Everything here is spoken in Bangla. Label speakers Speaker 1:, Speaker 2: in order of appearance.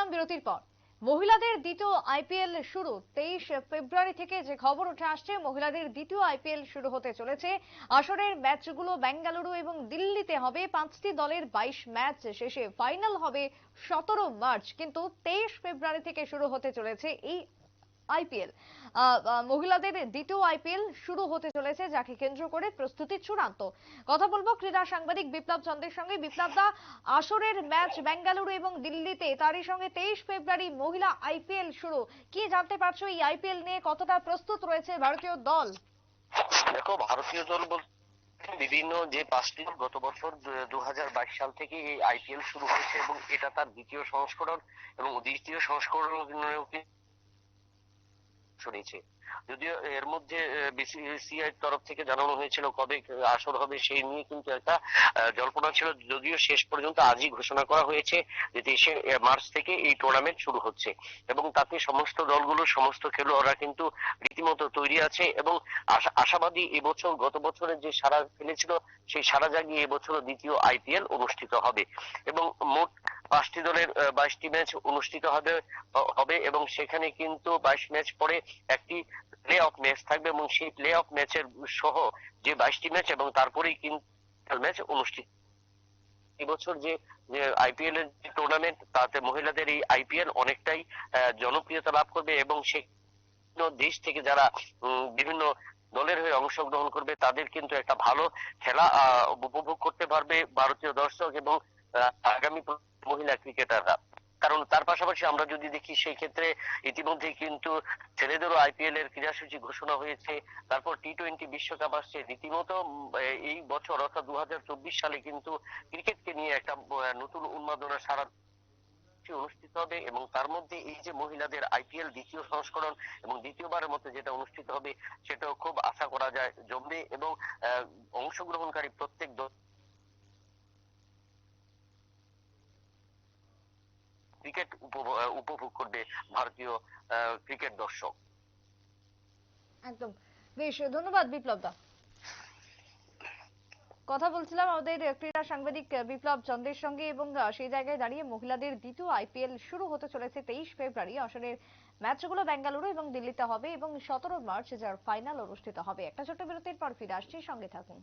Speaker 1: ফিরলাম বিরতির পর, মহিলাদের দ্বিতীয় আইপিএল শুরু। তেইশ ফেব্রুয়ারি থেকে যে খবর উঠে আসছে, মহিলাদের দ্বিতীয় আইপিএল শুরু হতে চলেছে। আসরের ম্যাচগুলো বেঙ্গালুরু এবং দিল্লিতে হবে। পাঁচটি দলের বাইশ ম্যাচ শেষে ফাইনাল হবে সতেরো মার্চ। কিন্তু তেইশ ফেব্রুয়ারি থেকে শুরু হতে চলেছে এই আইপিএল। মহিলাদের দ্বিতীয় আইপিএল শুরু হতে চলেছে, যাকে কেন্দ্র করে প্রস্তুতি চূড়ান্ত। কথা বলব ক্রীড়া সাংবাদিক বিপ্লব চন্দ্রের সঙ্গে। বিপ্লব দা, আসরের ম্যাচ বেঙ্গালুরু এবং দিল্লিতে, তারই সঙ্গে তেইশ ফেব্রুয়ারি মহিলা আইপিএল শুরু। কি জানতে পারছ এই আইপিএল নিয়ে? কতটা প্রস্তুত রয়েছে ভারতীয় দল?
Speaker 2: দেখো, ভারতীয় দল বলতে বিভিন্ন যে পাঁচটি গত বছর দু হাজার বাইশ সাল থেকে এই আইপিএল শুরু হয়েছে এবং এটা তার দ্বিতীয় সংস্করণ এবং দ্বিতীয় সংস্করণেও কিন্তু শুনেছি। যদিও এর মধ্যে বিসিসিআই তরফ থেকে জানানো হয়েছিল কবে আসর হবে সেই নিয়ে কিন্তু একটা জল্পনা ছিল। যদিও শেষ পর্যন্ত আজই ঘোষণা করা হয়েছে যে তেইশে মার্চ থেকে এই টুর্নামেন্ট শুরু হচ্ছে। এবং তাতে সমস্ত দলগুলো, সমস্ত খেলোয়াড়রা কিন্তু রীতিমতো তৈরি আছে এবং আশা- আশাবাদী এবছর গত বছরের যে সারা ফেলেছিল, সেই সারা জাগিয়ে এবছর দ্বিতীয় আইপিএল অনুষ্ঠিত হবে। এবং মোট পাঁচটি দলের বাইশটি ম্যাচ অনুষ্ঠিত হবে হবে এবং সেখানে কিন্তু বাইশ ম্যাচ পরে একটি প্লে অফ ম্যাচ থাকবে এবং সেই প্লে অফ ম্যাচের সহ যে বাইশটি ম্যাচ এবং তারপরেই কিন্তু ম্যাচ অনুষ্ঠিত। এবছর যে আইপিএল এর যে টুর্নামেন্ট তাতে মহিলাদের এই আইপিএল অনেকটাই জনপ্রিয়তা লাভ করবে এবং সে দেশ থেকে যারা বিভিন্ন দলের হয়ে অংশগ্রহণ করবে, তাদের কিন্তু একটা ভালো খেলা উপভোগ করতে পারবে ভারতীয় দর্শক এবং আগামী মহিলা ক্রিকেটাররা। কারণ তার পাশাপাশি আমরা যদি দেখি, সেই ক্ষেত্রে ইতিমধ্যে কিন্তু ছেলেদেরও আইপিএল এর ক্রীড়াসূচি ঘোষণা হয়েছে। তারপর টি টোয়েন্টি বিশ্বকাপ আসছে। রীতিমতো এই বছর অর্থাৎ দু সালে কিন্তু ক্রিকেটকে নিয়ে একটা নতুন উন্মাদনা সারা অনুষ্ঠিত হবে এবং তার মধ্যে এই যে মহিলাদের আইপিএল দ্বিতীয় সংস্করণ এবং দ্বিতীয়বারের মতো যেটা অনুষ্ঠিত হবে, সেটাও খুব আশা করা যায়, জমবে এবং অংশগ্রহণকারী প্রত্যেক দল ক্রিকেট উপভোগ করবে ভারতীয় ক্রিকেট দর্শক।
Speaker 1: একদম। বেশ, ধন্যবাদ বিপ্লব দা কথা বলছিলাম আমাদের ক্রীড়া সাংবাদিক বিপ্লব চন্দ্রের সঙ্গে এবং সেই জায়গায় দাঁড়িয়ে মহিলাদের দ্বিতীয় আইপিএল শুরু হতে চলেছে তেইশ ফেব্রুয়ারি। আসরের ম্যাচগুলো বেঙ্গালুরু এবং দিল্লিতে হবে এবং সতেরো মার্চ যার ফাইনাল অনুষ্ঠিত হবে। একটা ছোট্ট বিরতির পর ফিরে আসছি। সঙ্গে থাকুন।